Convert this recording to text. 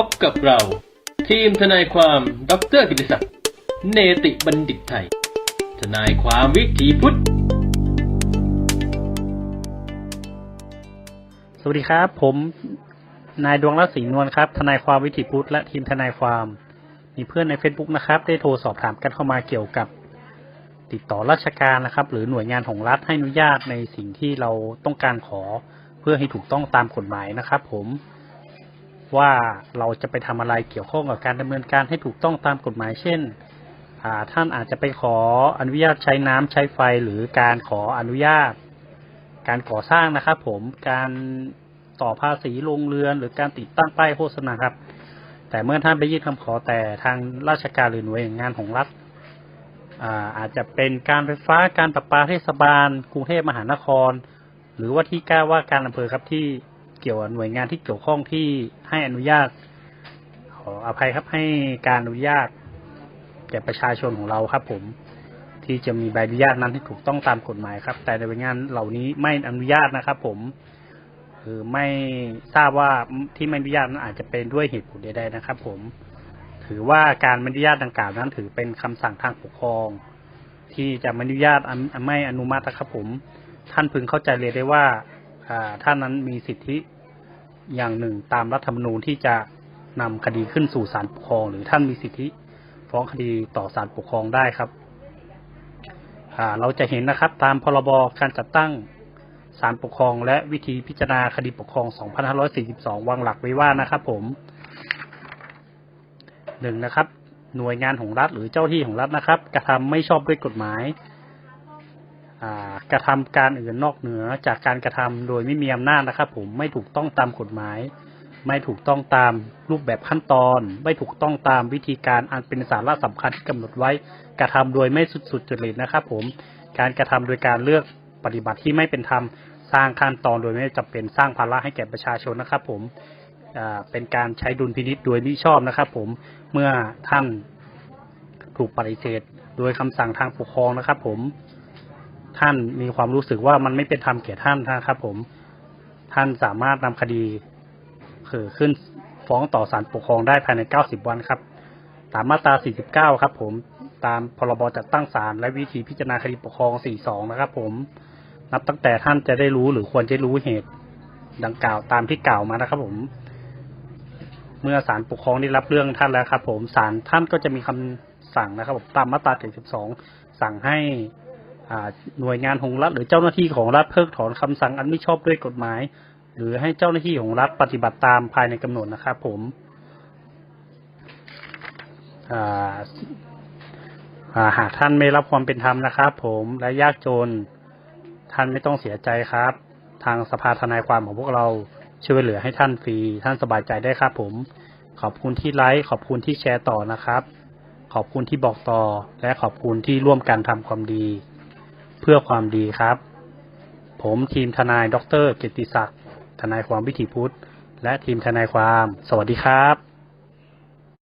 พบกับเรา ทีมทนายความดรกิติศักดิ์เนติบัณฑิตไทย ทนายความวิถีพุทธ สวัสดีครับ ผมนายดวงรัตน์ศรีนวลครับ ทนายความวิถีพุทธและทีมทนายความ มีเพื่อนใน Facebook นะครับ ได้โทรสอบถามกันเข้ามาเกี่ยวกับ ติดต่อราชการนะครับ หรือหน่วยงานของรัฐให้อนุญาตในสิ่งที่เราต้องการขอ เพื่อให้ถูกต้องตามกฎหมายนะครับ ผม ว่าเราจะไปทำอะไรเกี่ยวข้องกับการดำเนินการให้ถูกต้องตามกฎหมาย เช่นท่านอาจจะไปขออนุญาตใช้น้ำใช้ไฟหรือการขออนุญาต การก่อสร้างนะครับผมการต่อภาษีโรงเรือน หรือการติดตั้งป้ายโฆษณาครับ แต่เมื่อท่านไปยื่นคำขอแต่ทางราชการหรือหน่วยงานของรัฐอาอาจจะเป็นการไฟฟ้าการประปาเทศบาล กรุงเทพมหานคร หรือว่าที่กล้าว่าการอำเภอครับที่ เกี่ยวกับหน่วยงานที่เกี่ยวข้องที่ให้อนุญาต ขออภัยครับให้การอนุญาตแก่ประชาชนของเราครับ ผมที่จะมีใบอนุญาตนั้นที่ถูกต้องตามกฎหมายครับ แต่ในหน่วยงานเหล่านี้ไม่อนุญาตนะครับ ผมคือไม่ทราบว่าที่ไม่อนุญาตนั้นอาจจะเป็นด้วยเหตุผลใดๆนะครับ ผม ถือว่าการไม่อนุญาตดังกล่าวนั้นถือเป็นคำสั่งทางปกครอง ที่จะไม่อนุญาตไม่อนุมัตินะครับ ผม ท่านพึงเข้าใจเลยได้ว่าท่านนั้นมีสิทธิ อย่างหนึ่งตามรัฐธรรมนูญที่จะนำคดีขึ้นสู่ศาลปกครอง หรือท่านมีสิทธิฟ้องคดีต่อศาลปกครองได้ครับเราจะเห็นนะครับตามพรบการจัดตั้งศาลปกครอง และวิธีพิจารณาคดีปกครอง 2542 วางหลักไว้ว่านะครับ ผมหนึ่งนะครับ หน่วยงานของรัฐหรือเจ้าที่ของรัฐนะครับ กระทำไม่ชอบด้วยกฎหมาย กระทำการอื่นนอกเหนือจากการกระทำโดยไม่มีอำนาจนะครับ ผมไม่ถูกต้องตามกฎหมาย ไม่ถูกต้องตามรูปแบบขั้นตอน ไม่ถูกต้องตามวิธีการอันเป็นสาระสำคัญที่กำหนดไว้ กระทำโดยไม่สุดสุดจริตนะครับ ผมการกระทำโดยการเลือกปฏิบัติที่ไม่เป็นธรรมสร้างขั้นตอนโดยไม่จำเป็นสร้างภาระให้แก่ประชาชนนะครับ ผมเป็นการใช้ดุลพินิษโดยมิชอบนะครับ ผมเมื่อท่านถูกปฏิเสธ โดยคำสั่งทางปกครองนะครับ ผม ท่านมีความรู้สึกว่ามันไม่เป็นธรรมแก่ท่านนะครับ ผม ท่านสามารถนำคดีคือขึ้นฟ้องต่อศาลปกครองได้ภายใน 90 วันครับ ตามมาตรา 49 ครับ ผมตามพรบจัดตั้งศาลและวิธีพิจารณาคดีปกครอง 42 นะครับ ผม นับตั้งแต่ท่านจะได้รู้หรือควรจะรู้เหตุดังกล่าวตามที่กล่าวมานะครับ ผม เมื่อศาลปกครองได้รับเรื่องท่านแล้วครับ ผมศาลท่านก็จะมีคำสั่งนะครับผมตามมาตรา 72 สั่งให้ หน่วยงานของรัฐ หรือเจ้าหน้าที่ของรัฐเพิกถอนคำสั่งอันไม่ชอบด้วยกฎหมาย หรือให้เจ้าหน้าที่ของรัฐปฏิบัติตามภายในกำหนดนะครับผมหากท่านไม่รับความเป็นธรรมนะครับ ผมและยากจน ท่านไม่ต้องเสียใจครับ ทางสภาทนายความของพวกเราช่วยเหลือให้ท่านฟรีท่านสบายใจได้ครับ ผม ขอบคุณที่ไลค์ขอบคุณที่แชร์ต่อนะครับ ขอบคุณที่บอกต่อ และขอบคุณที่ร่วมกันทำความดี เพื่อความดีครับ ผมทีมทนายดรเกยรติศักดิ์ทนายความวิถีพุทธ และทีมทนายความ สวัสดีครับ